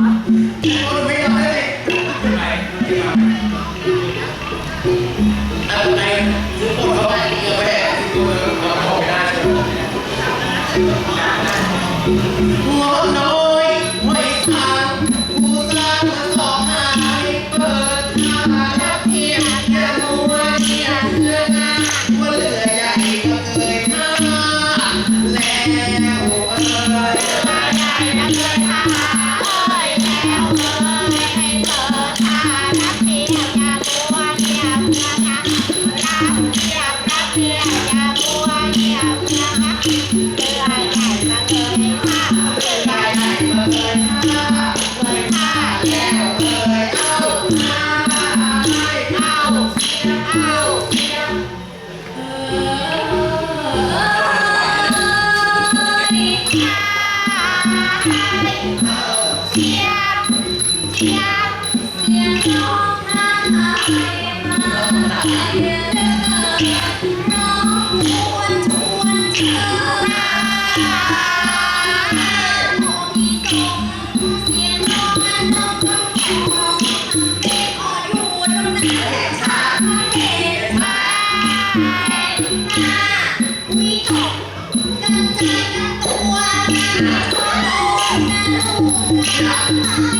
Yeah. Bye. Yeah.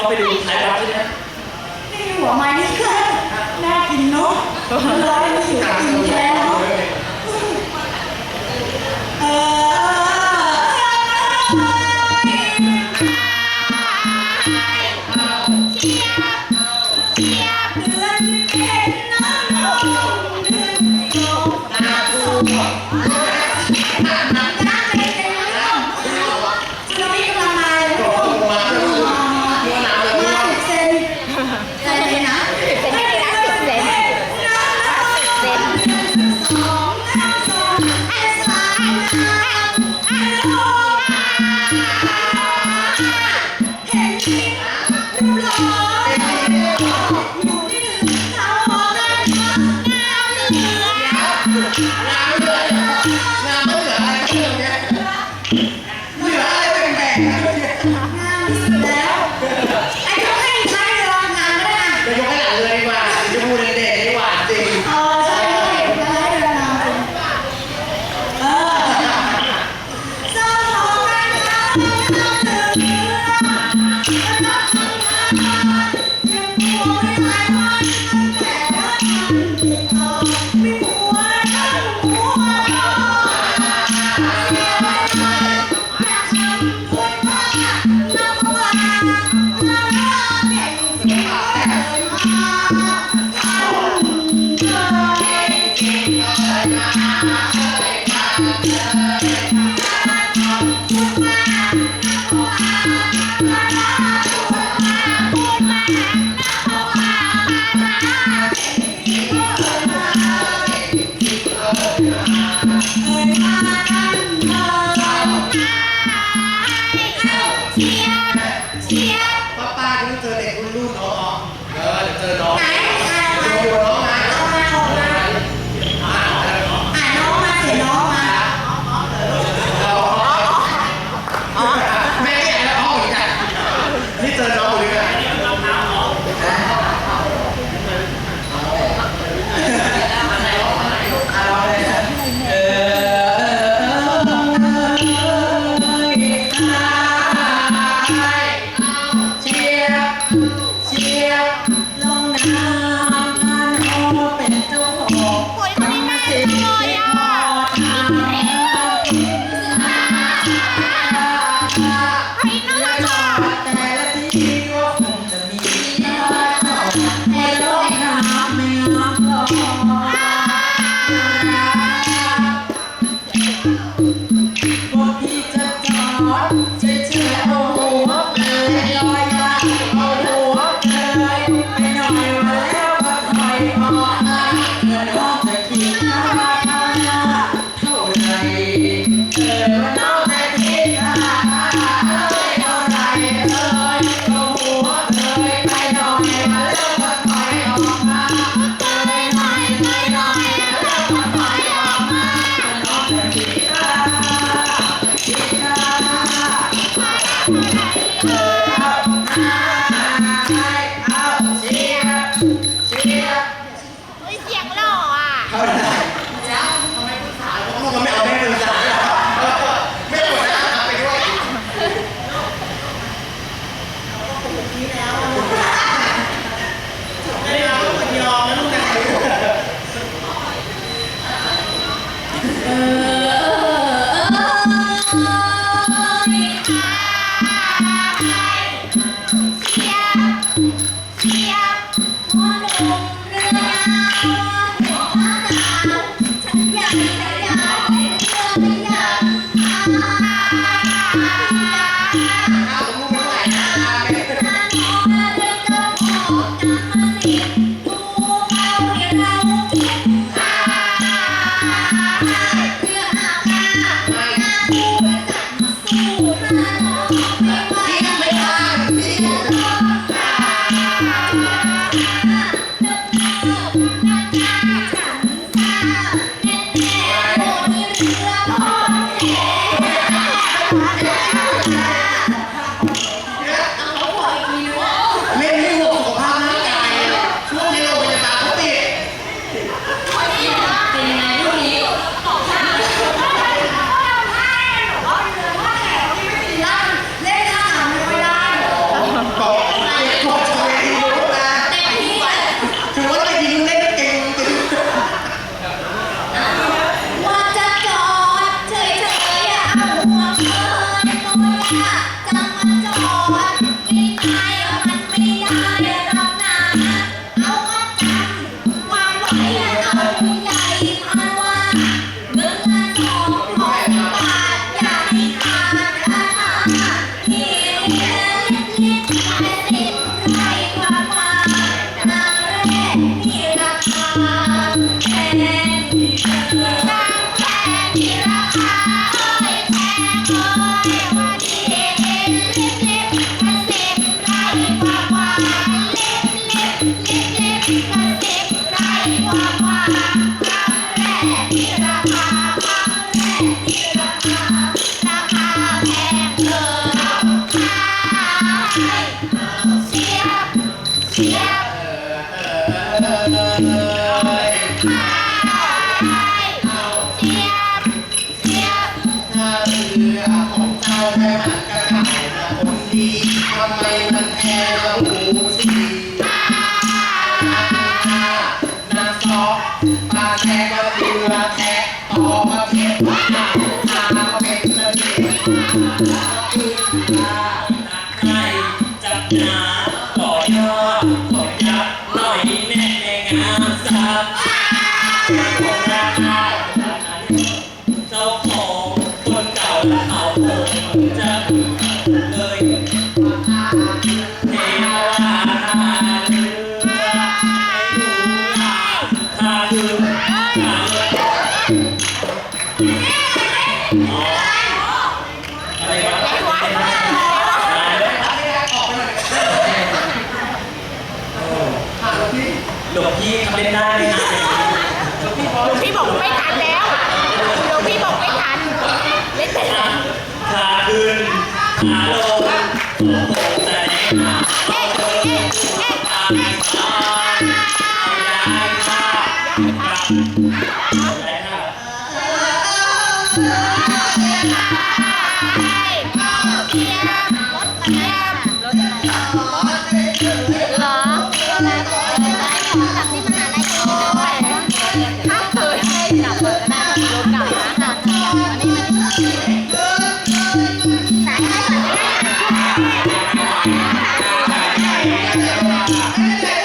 ต้าไปดูไทยรัฐด้วยนะนี่หัวไม้นี่ก็น่ากินเนาะร้อยมีอยู่กินแค่ ขาขึ้นขาลงตกใจเอาเดินตายตายเาย้ายข้ากับแต่ค่ะ Yeah.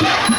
Yeah.